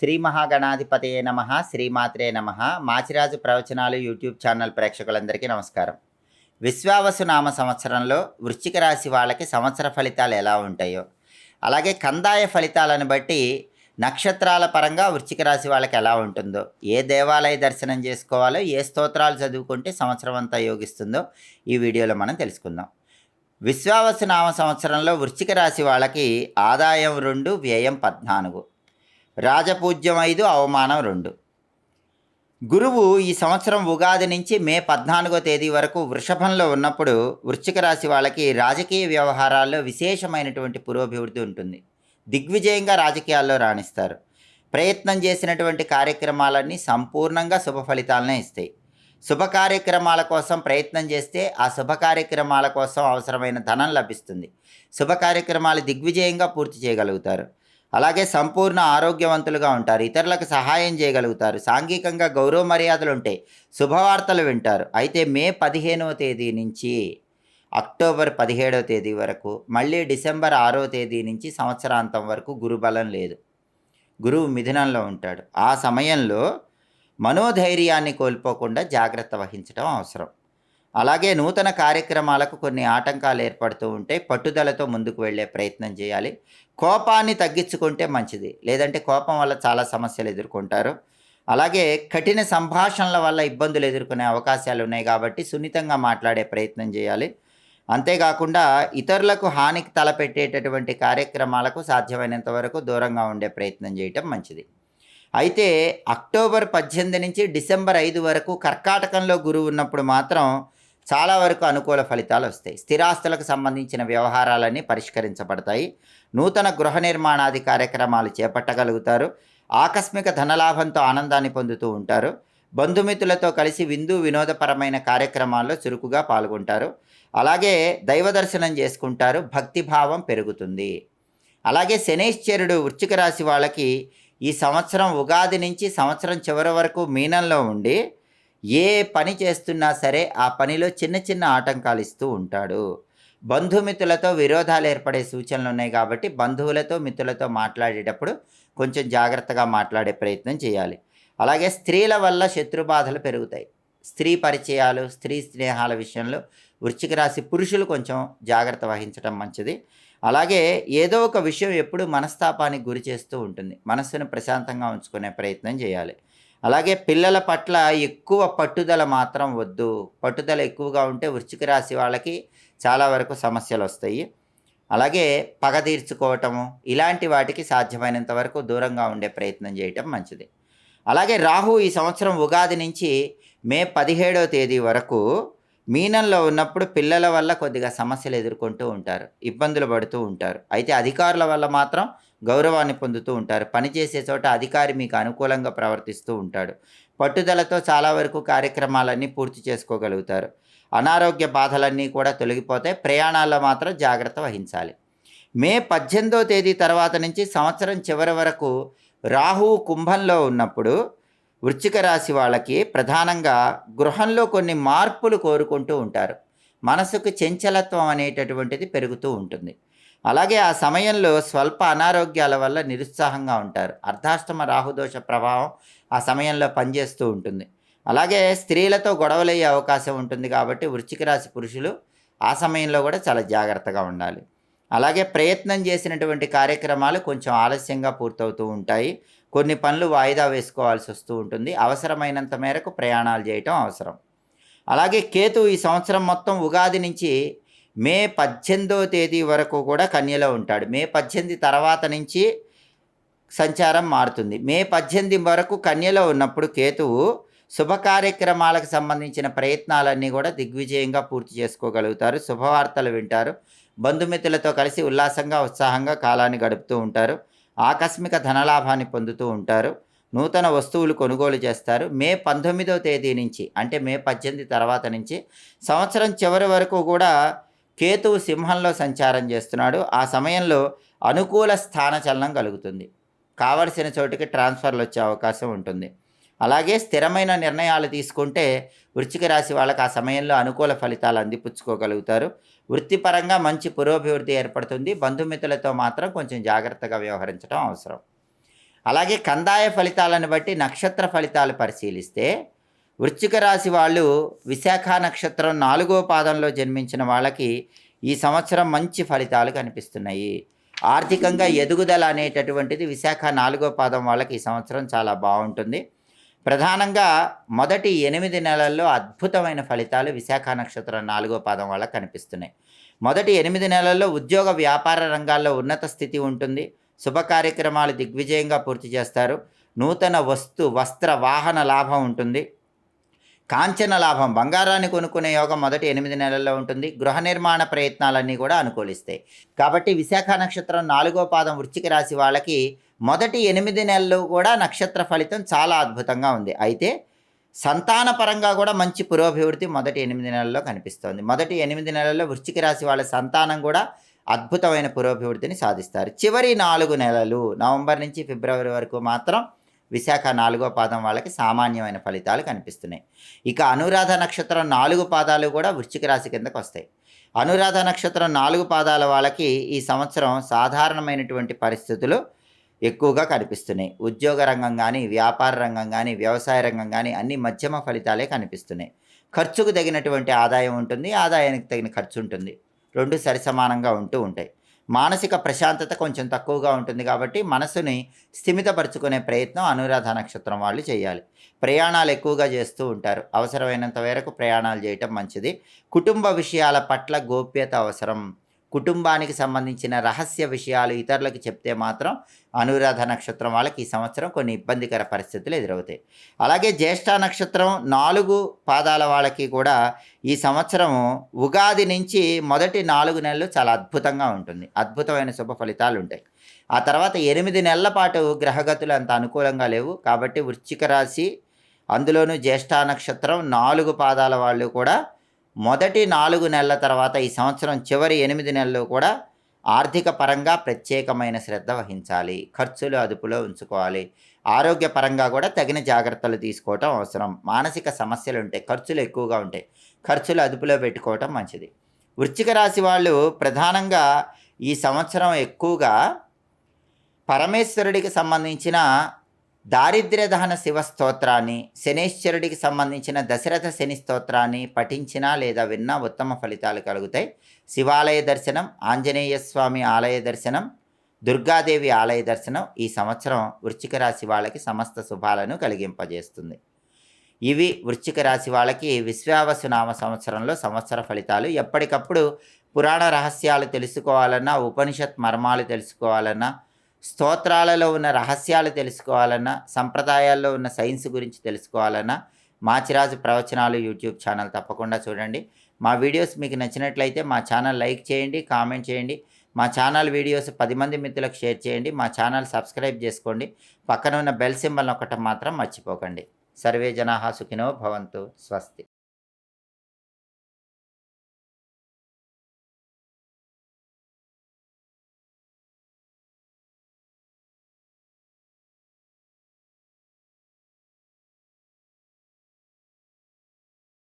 శ్రీ మహాగణాధిపతయే నమ శ్రీమాత్రే నమ. మాచిరాజు ప్రవచనాలు యూట్యూబ్ ఛానల్ ప్రేక్షకులందరికీ నమస్కారం. విశ్వావసు నామ సంవత్సరంలో వృశ్చిక రాశి వాళ్ళకి సంవత్సర ఫలితాలు ఎలా ఉంటాయో అలాగే కందాయ ఫలితాలను బట్టి నక్షత్రాల పరంగా వృశ్చిక రాశి వాళ్ళకి ఎలా ఉంటుందో ఏ దేవాలయ దర్శనం చేసుకోవాలో ఏ స్తోత్రాలు చదువుకుంటే సంవత్సరం అంతా యోగిస్తుందో ఈ వీడియోలో మనం తెలుసుకుందాం. విశ్వావసు నామ సంవత్సరంలో వృశ్చిక రాశి వాళ్ళకి ఆదాయం రెండు వ్యయం పద్నాలుగు. రాజపూజ్యం ఐదు అవమానం రెండు. గురువు ఈ సంవత్సరం ఉగాది నుంచి మే పద్నాలుగో తేదీ వరకు వృషభంలో ఉన్నప్పుడు వృశ్చిక రాశి వాళ్ళకి రాజకీయ వ్యవహారాల్లో విశేషమైనటువంటి పురోభివృద్ధి ఉంటుంది. దిగ్విజయంగా రాజకీయాల్లో రాణిస్తారు. ప్రయత్నం చేసినటువంటి కార్యక్రమాలన్నీ సంపూర్ణంగా శుభ ఫలితాలనే ఇస్తాయి. శుభ కార్యక్రమాల కోసం ప్రయత్నం చేస్తే ఆ శుభ కార్యక్రమాల కోసం అవసరమైన ధనం లభిస్తుంది. శుభ కార్యక్రమాలు దిగ్విజయంగా పూర్తి చేయగలుగుతారు. అలాగే సంపూర్ణ ఆరోగ్యవంతులుగా ఉంటారు. ఇతరులకు సహాయం చేయగలుగుతారు. సాంఘికంగా గౌరవ మర్యాదలు ఉంటాయి శుభవార్తలు వింటారు. అయితే మే పదిహేనవ తేదీ నుంచి అక్టోబర్ పదిహేడవ తేదీ వరకు మళ్ళీ డిసెంబర్ ఆరో తేదీ నుంచి సంవత్సరాంతం వరకు గురుబలం లేదు. గురువు మిథునంలో ఉంటాడు. ఆ సమయంలో మనోధైర్యాన్ని కోల్పోకుండా జాగ్రత్త వహించడం అవసరం. అలాగే నూతన కార్యక్రమాలకు కొన్ని ఆటంకాలు ఏర్పడుతూ ఉంటే పట్టుదలతో ముందుకు వెళ్ళే ప్రయత్నం చేయాలి. కోపాన్ని తగ్గించుకుంటే మంచిది. లేదంటే కోపం వల్ల చాలా సమస్యలు ఎదుర్కొంటారు. అలాగే కఠిన సంభాషణల వల్ల ఇబ్బందులు ఎదుర్కొనే అవకాశాలు ఉన్నాయి కాబట్టి సున్నితంగా మాట్లాడే ప్రయత్నం చేయాలి. అంతేకాకుండా ఇతరులకు హానికి తలపెట్టేటటువంటి కార్యక్రమాలకు సాధ్యమైనంత వరకు దూరంగా ఉండే ప్రయత్నం చేయటం మంచిది. అయితే అక్టోబర్ పద్దెనిమిది నుంచి డిసెంబర్ ఐదు వరకు కర్కాటకంలో గురువు ఉన్నప్పుడు మాత్రం చాలా వరకు అనుకూల ఫలితాలు వస్తాయి. స్థిరాస్తులకు సంబంధించిన వ్యవహారాలన్నీ పరిష్కరించబడతాయి. నూతన గృహ నిర్మాణాది కార్యక్రమాలు చేపట్టగలుగుతారు. ఆకస్మిక ధనలాభంతో ఆనందాన్ని పొందుతూ ఉంటారు. బంధుమిత్రులతో కలిసి విందు వినోదపరమైన కార్యక్రమాల్లో చురుకుగా పాల్గొంటారు. అలాగే దైవ దర్శనం చేసుకుంటారు. భక్తిభావం పెరుగుతుంది. అలాగే శనేశ్వరుడు వృశ్చిక రాశి వాళ్ళకి ఈ సంవత్సరం ఉగాది నుంచి సంవత్సరం చివరి వరకు మీనంలో ఉండి ఏ పని చేస్తున్నా సరే ఆ పనిలో చిన్న చిన్న ఆటంకాలు ఇస్తూ ఉంటాడు. బంధుమిత్రులతో విరోధాలు ఏర్పడే సూచనలు ఉన్నాయి కాబట్టి బంధువులతో మిత్రులతో మాట్లాడేటప్పుడు కొంచెం జాగ్రత్తగా మాట్లాడే ప్రయత్నం చేయాలి. అలాగే స్త్రీల వల్ల శత్రుబాధలు పెరుగుతాయి. స్త్రీ పరిచయాలు స్త్రీ స్నేహాల విషయంలో వృశ్చిక రాశి పురుషులు కొంచెం జాగ్రత్త వహించడం మంచిది. అలాగే ఏదో ఒక విషయం ఎప్పుడు మనస్తాపానికి గురి చేస్తూ ఉంటుంది. మనస్సును ప్రశాంతంగా ఉంచుకునే ప్రయత్నం చేయాలి. అలాగే పిల్లల పట్ల ఎక్కువ పట్టుదల మాత్రం వద్దు. పట్టుదల ఎక్కువగా ఉంటే వృశ్చిక రాశి వాళ్ళకి చాలా వరకు సమస్యలు వస్తాయి. అలాగే పగ తీర్చుకోవటము ఇలాంటి వాటికి సాధ్యమైనంత వరకు దూరంగా ఉండే ప్రయత్నం చేయటం మంచిది. అలాగే రాహు ఈ సంవత్సరం ఉగాది నుంచి మే పదిహేడవ తేదీ వరకు మీనంలో ఉన్నప్పుడు పిల్లల వల్ల కొద్దిగా సమస్యలు ఎదుర్కొంటూ ఉంటారు. ఇబ్బందులు పడుతూ ఉంటారు. అయితే అధికారుల వల్ల మాత్రం గౌరవాన్ని పొందుతూ ఉంటారు. పనిచేసే చోట అధికారి మీకు అనుకూలంగా ప్రవర్తిస్తూ ఉంటాడు. పట్టుదలతో చాలా వరకు కార్యక్రమాలన్నీ పూర్తి చేసుకోగలుగుతారు. అనారోగ్య బాధలన్నీ కూడా తొలగిపోతాయి. ప్రయాణాల్లో మాత్రం జాగ్రత్త వహించాలి. మే పద్దెనిమిదో తేదీ తర్వాత నుంచి సంవత్సరం చివరి వరకు రాహువు కుంభంలో ఉన్నప్పుడు వృశ్చిక రాశి వాళ్ళకి ప్రధానంగా గృహంలో కొన్ని మార్పులు కోరుకుంటూ ఉంటారు. మనసుకు చంచలత్వం అనేటటువంటిది పెరుగుతూ ఉంటుంది. అలాగే ఆ సమయంలో స్వల్ప అనారోగ్యాల వల్ల నిరుత్సాహంగా ఉంటారు. అర్ధాష్టమ రాహుదోష ప్రభావం ఆ సమయంలో పనిచేస్తూ ఉంటుంది. అలాగే స్త్రీలతో గొడవలయ్యే అవకాశం ఉంటుంది కాబట్టి వృశ్చిక రాశి పురుషులు ఆ సమయంలో కూడా చాలా జాగ్రత్తగా ఉండాలి. అలాగే ప్రయత్నం చేసినటువంటి కార్యక్రమాలు కొంచెం ఆలస్యంగా పూర్తవుతూ ఉంటాయి. కొన్ని పనులు వాయిదా వేసుకోవాల్సి వస్తూ ఉంటుంది. అవసరమైనంత మేరకు ప్రయాణాలు చేయటం అవసరం. అలాగే కేతు ఈ సంవత్సరం మొత్తం ఉగాది నుంచి మే పద్దెనిమిదో తేదీ వరకు కూడా కన్యలో ఉంటాడు. మే పద్దెనిమిది తర్వాత నుంచి సంచారం మారుతుంది. మే పద్దెనిమిది వరకు కన్యలో ఉన్నప్పుడు కేతువు శుభ కార్యక్రమాలకు సంబంధించిన ప్రయత్నాలన్నీ కూడా దిగ్విజయంగా పూర్తి చేసుకోగలుగుతారు. శుభవార్తలు వింటారు. బంధుమిత్రులతో కలిసి ఉల్లాసంగా ఉత్సాహంగా కాలాన్ని గడుపుతూ ఉంటారు. ఆకస్మిక ధనలాభాన్ని పొందుతూ ఉంటారు. నూతన వస్తువులు కొనుగోలు చేస్తారు. మే పంతొమ్మిదవ తేదీ నుంచి అంటే మే పద్దెనిమిది తర్వాత నుంచి సంవత్సరం చివరి వరకు కూడా కేతువు సింహంలో సంచారం చేస్తున్నాడు. ఆ సమయంలో అనుకూల స్థానచలనం కలుగుతుంది. కావలసిన చోటుకి ట్రాన్స్ఫర్లు వచ్చే అవకాశం ఉంటుంది. అలాగే స్థిరమైన నిర్ణయాలు తీసుకుంటే వృశ్చిక రాశి వాళ్ళకి ఆ సమయంలో అనుకూల ఫలితాలు అందిపుచ్చుకోగలుగుతారు. వృత్తిపరంగా మంచి పురోభివృద్ధి ఏర్పడుతుంది. బంధుమిత్రులతో మాత్రం కొంచెం జాగ్రత్తగా వ్యవహరించడం అవసరం. అలాగే కందాయ ఫలితాలను బట్టి నక్షత్ర ఫలితాలు పరిశీలిస్తే వృశ్చిక రాశి వాళ్ళు విశాఖ నక్షత్రం నాలుగో పాదంలో జన్మించిన వాళ్ళకి ఈ సంవత్సరం మంచి ఫలితాలు కనిపిస్తున్నాయి. ఆర్థికంగా ఎదుగుదల అనేటటువంటిది విశాఖ నాలుగో పాదం వాళ్ళకి ఈ సంవత్సరం చాలా బాగుంటుంది. ప్రధానంగా మొదటి ఎనిమిది నెలల్లో అద్భుతమైన ఫలితాలు విశాఖ నక్షత్రం నాలుగో పాదం వాళ్ళకి కనిపిస్తున్నాయి. మొదటి ఎనిమిది నెలల్లో ఉద్యోగ వ్యాపార రంగాల్లో ఉన్నత స్థితి ఉంటుంది. శుభ కార్యక్రమాలు దిగ్విజయంగా పూర్తి చేస్తారు. నూతన వస్తు వస్త్ర వాహన లాభం ఉంటుంది. కాంచన లాభం బంగారాన్ని కొనుక్కునే యోగం మొదటి ఎనిమిది నెలల్లో ఉంటుంది. గృహ నిర్మాణ ప్రయత్నాలన్నీ కూడా అనుకూలిస్తాయి. కాబట్టి విశాఖ నక్షత్రం నాలుగో పాదం వృశ్చిక రాశి వాళ్ళకి మొదటి ఎనిమిది నెలలు కూడా నక్షత్ర ఫలితం చాలా అద్భుతంగా ఉంది. అయితే సంతాన పరంగా కూడా మంచి పురోభివృద్ధి మొదటి ఎనిమిది నెలల్లో కనిపిస్తోంది. మొదటి ఎనిమిది నెలల్లో వృశ్చిక రాశి వాళ్ళ సంతానం కూడా అద్భుతమైన పురోభివృద్ధిని సాధిస్తారు. చివరి నాలుగు నెలలు నవంబర్ నుంచి ఫిబ్రవరి వరకు మాత్రం విశాఖ నాలుగో పాదం వాళ్ళకి సామాన్యమైన ఫలితాలు కనిపిస్తున్నాయి. ఇక అనురాధ నక్షత్రం నాలుగు పాదాలు కూడా వృశ్చిక రాశి కిందకు వస్తాయి. అనురాధ నక్షత్రం నాలుగు పాదాల వాళ్ళకి ఈ సంవత్సరం సాధారణమైనటువంటి పరిస్థితులు ఎక్కువగా కనిపిస్తున్నాయి. ఉద్యోగ రంగం కానీ వ్యాపార రంగం కానీ వ్యవసాయ రంగం కానీ అన్ని మధ్యమ ఫలితాలే కనిపిస్తున్నాయి. ఖర్చుకు తగినటువంటి ఆదాయం ఉంటుంది ఆదాయానికి తగిన ఖర్చు ఉంటుంది రెండు సరిసమానంగా ఉంటూ ఉంటాయి. మానసిక ప్రశాంతత కొంచెం తక్కువగా ఉంటుంది కాబట్టి మనసుని స్థిమితపరుచుకునే ప్రయత్నం అనురాధ నక్షత్రం వాళ్ళు చేయాలి. ప్రయాణాలు ఎక్కువగా చేస్తూ ఉంటారు. అవసరమైనంత వరకు ప్రయాణాలు చేయటం మంచిది. కుటుంబ విషయాల పట్ల గోప్యత అవసరం. కుటుంబానికి సంబంధించిన రహస్య విషయాలు ఇతరులకు చెప్తే మాత్రం అనురాధ నక్షత్రం వాళ్ళకి ఈ సంవత్సరం కొన్ని ఇబ్బందికర పరిస్థితులు ఎదురవుతాయి. అలాగే జ్యేష్ఠ నక్షత్రం నాలుగు పాదాల వాళ్ళకి కూడా ఈ సంవత్సరం ఉగాది నుంచి మొదటి నాలుగు నెలలు చాలా అద్భుతంగా ఉంటుంది. అద్భుతమైన శుభ ఫలితాలు ఉంటాయి. ఆ తర్వాత ఎనిమిది నెలల పాటు గ్రహగతులు అంత అనుకూలంగా లేవు. కాబట్టి వృశ్చిక రాశి అందులోనూ జ్యేష్ఠ నక్షత్రం నాలుగు పాదాల వాళ్ళు కూడా మొదటి నాలుగు నెలల తర్వాత ఈ సంవత్సరం చివరి ఎనిమిది నెలలు కూడా ఆర్థిక పరంగా ప్రత్యేకమైన శ్రద్ధ వహించాలి. ఖర్చులు అదుపులో ఉంచుకోవాలి. ఆరోగ్యపరంగా కూడా తగిన జాగ్రత్తలు తీసుకోవటం అవసరం. మానసిక సమస్యలు ఉంటాయి ఖర్చులు ఎక్కువగా ఉంటాయి ఖర్చులు అదుపులో పెట్టుకోవటం మంచిది. వృశ్చిక రాశి వాళ్ళు ప్రధానంగా ఈ సంవత్సరం ఎక్కువగా పరమేశ్వరుడికి సంబంధించిన దారిద్ర్యదహన శివ స్తోత్రాన్ని శనేశ్వరుడికి సంబంధించిన దశరథ శని స్తోత్రాన్ని పఠించినా లేదా విన్నా ఉత్తమ ఫలితాలు కలుగుతాయి. శివాలయ దర్శనం ఆంజనేయ స్వామి ఆలయ దర్శనం దుర్గాదేవి ఆలయ దర్శనం ఈ సంవత్సరం వృశ్చిక రాశి వాళ్ళకి సమస్త శుభాలను కలిగింపజేస్తుంది. ఇవి వృశ్చిక రాశి వాళ్ళకి విశ్వావసు నామ సంవత్సరంలో సంవత్సర ఫలితాలు. ఎప్పటికప్పుడు పురాణ రహస్యాలు తెలుసుకోవాలన్నా ఉపనిషత్ మర్మాలు తెలుసుకోవాలన్నా స్తోత్రాలలో ఉన్న రహస్యాలు తెలుసుకోవాలన్నా సంప్రదాయాల్లో ఉన్న సైన్స్ గురించి తెలుసుకోవాలన్నా మాచిరాజు ప్రవచనాలు యూట్యూబ్ ఛానల్ తప్పకుండా చూడండి. మా వీడియోస్ మీకు నచ్చినట్లయితే మా ఛానల్ లైక్ చేయండి కామెంట్ చేయండి. మా ఛానల్ వీడియోస్ పది మంది మిత్రులకు షేర్ చేయండి. మా ఛానల్ సబ్స్క్రైబ్ చేసుకోండి. పక్కన ఉన్న బెల్ సింబల్ నొక్కటం మాత్రం మర్చిపోకండి. సర్వే జనాహా సుఖినో భవంతు. స్వస్తి.